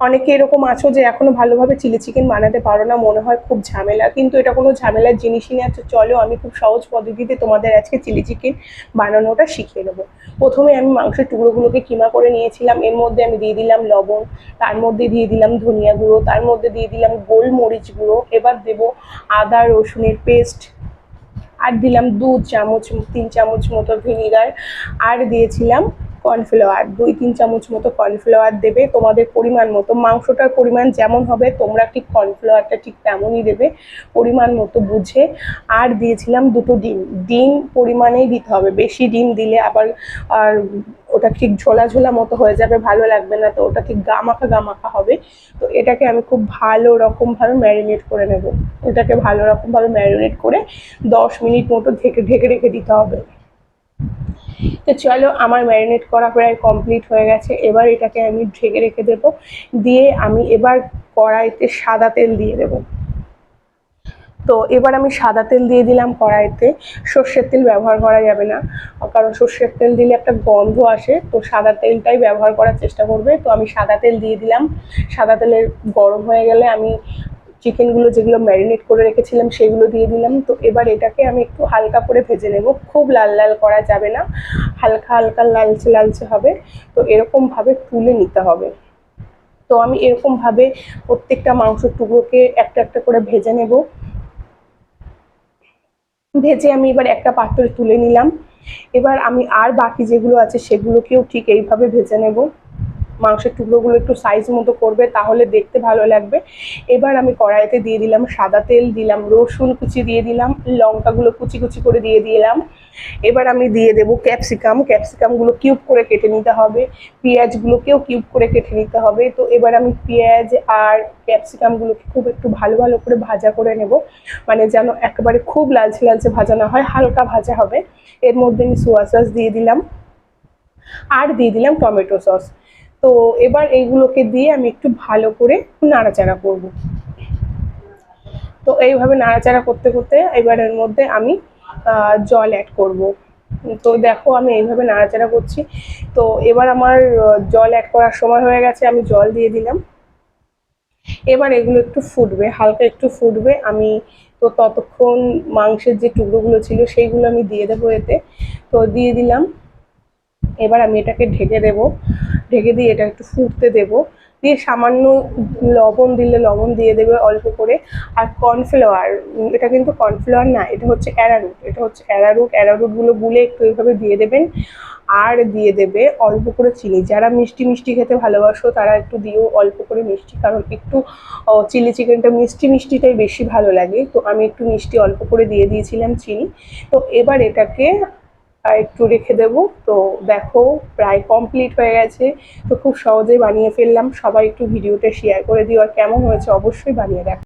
অনেকে এরকম আছো যে এখনও ভালোভাবে চিলি চিকেন বানাতে পারো না, মনে হয় খুব ঝামেলা, কিন্তু এটা কোনো ঝামেলার জিনিসই না। চলো, আমি খুব সহজ পদ্ধতিতে তোমাদের আজকে চিলি চিকেন বানানোটা শিখিয়ে দেবো। প্রথমে আমি মাংসের টুকরোগুলোকে কিমা করে নিয়েছিলাম। এর মধ্যে আমি দিয়ে দিলাম লবণ, তার মধ্যে দিয়ে দিলাম ধনিয়া গুঁড়ো, তার মধ্যে দিয়ে দিলাম গোলমরিচ গুঁড়ো, এবার দেবো আদা, রসুনের পেস্ট, আর দিলাম দু চামচ, তিন চামচ মতো ভিনিগার, আর দিয়েছিলাম কর্নফ্লাওয়ার, দুই তিন চামচ মতো কর্নফ্লাওয়ার দেবে, তোমাদের পরিমাণ মতো, মাংসটার পরিমাণ যেমন হবে তোমরা ঠিক কর্নফ্লাওয়ারটা ঠিক তেমনই দেবে, পরিমাণ মতো বুঝে। আর দিয়েছিলাম দুটো ডিম ডিম পরিমাণেই দিতে হবে, বেশি ডিম দিলে আবার আর ওটা ঠিক ঝোলা ঝোলা মতো হয়ে যাবে, ভালো লাগবে না, তো ওটা ঠিক গামাখা গামাখা হবে। তো এটাকে আমি খুব ভালো রকমভাবে ম্যারিনেট করে নেব, এটাকে ভালো রকমভাবে ম্যারিনেট করে দশ মিনিট মতো ঢেকে ঢেকে রেখে দিতে হবে। তো চলো, আমার ম্যারিনেট করা প্রায় কমপ্লিট হয়ে গেছে। এবার এটাকে আমি ঢেকে রেখে দেবো। দিয়ে আমি এবার কড়াইতে সাদা তেল দিয়ে দেবো। তো এবার আমি সাদা তেল দিয়ে দিলাম কড়াইতে। সর্ষের তেল ব্যবহার করা যাবে না। কারণ সর্ষের তেল দিলে একটা গন্ধ আসে। তো সাদা তেলটাই ব্যবহার করার চেষ্টা করবে। তো আমি সাদা তেল দিয়ে দিলাম। সাদা তেলের গরম হয়ে গেলে আমি চিকেনগুলো যেগুলো ম্যারিনেট করে রেখেছিলাম, সেগুলো দিয়ে দিলাম। তো এবার এটাকে আমি একটু হালকা করে ভেজে নেব। খুব লাল লাল করা যাবে না। হালকা হালকা লালচে লালচে হবে। তো এরকমভাবে তুলে নিতে হবে। তো আমি এরকমভাবে প্রত্যেকটা মাংসের টুকরোকে একটা একটা করে ভেজে নেব। ভেজে আমি এবার একটা পাত্রে তুলে নিলাম। এবার আমি আর বাকি যেগুলো আছে, সেগুলোকেও ঠিক এইভাবে ভেজে নেব। মাংসের টুকরোগুলো একটু সাইজ মতো করবে, তাহলে দেখতে ভালো লাগবে। এবার আমি কড়াইতে দিয়ে দিলাম সাদা তেল, দিলাম রসুন কুচি দিয়ে দিলাম, লঙ্কাগুলো কুচি কুচি করে দিয়ে দিলাম। এবার আমি দিয়ে দেব ক্যাপসিকাম ক্যাপসিকামগুলো কিউব করে কেটে নিতে হবে। পেঁয়াজগুলোকেও কিউব করে কেটে নিতে হবে। তো এবার আমি পেঁয়াজ আর ক্যাপসিকামগুলোকে খুব একটু ভালো ভালো করে ভাজা করে নেব। মানে যেন একেবারে খুব লালচে লালচে ভাজা না হয়, হালকা ভাজা হবে। এর মধ্যে আমি সোয়া সস দিয়ে দিলাম। আর দিয়ে দিলাম টমেটো সস তো এবার এইগুলোকে দিয়ে আমি একটু ভালো করে নাড়াচাড়া করব। তো এইভাবে নাড়াচাড়া করতে করতে এবার এর মধ্যে আমি জল অ্যাড করব। তো দেখো আমি এইভাবে নাড়াচাড়া করছি। তো এবার আমার জল অ্যাড করার সময় হয়ে গেছে, আমি জল দিয়ে দিলাম। এবার এগুলো একটু ফুটবে, হালকা একটু ফুটবে। আমি তো ততক্ষণ মাংসের যে টুকরোগুলো ছিল, সেইগুলো আমি দিয়ে দেবো এতে। তো দিয়ে দিলাম। এবার আমি এটাকে ঢেকে দেব। ঢেকে দিয়ে এটা একটু ফুটতে দেব। দিয়ে সামান্য লবণ দিলে লবণ দিয়ে দেবে অল্প করে। আর কর্নফ্লাওয়ার এটা কিন্তু কর্নফ্লাওয়ার না, এটা হচ্ছে অ্যারারুট, এটা হচ্ছে অ্যারারুট। অ্যারারুটগুলো গুলে একটু এইভাবে দিয়ে দেবেন। আর দিয়ে দেবে অল্প করে চিনি। যারা মিষ্টি মিষ্টি খেতে ভালোবাসো, তারা একটু দিও অল্প করে মিষ্টি। কারণ একটু চিলি চিকেনটা মিষ্টি মিষ্টিটাই বেশি ভালো লাগে। তো আমি একটু মিষ্টি অল্প করে দিয়ে দিয়েছিলাম চিনি। তো এবার এটাকে একটু রেখে দেবো। তো দেখো, প্রায় কমপ্লিট হয়ে গেছে। তো খুব সহজেই বানিয়ে ফেললাম। সবাই একটু ভিডিওটা শেয়ার করে দিও আর কেমন হয়েছে অবশ্যই বানিয়ে দেখো।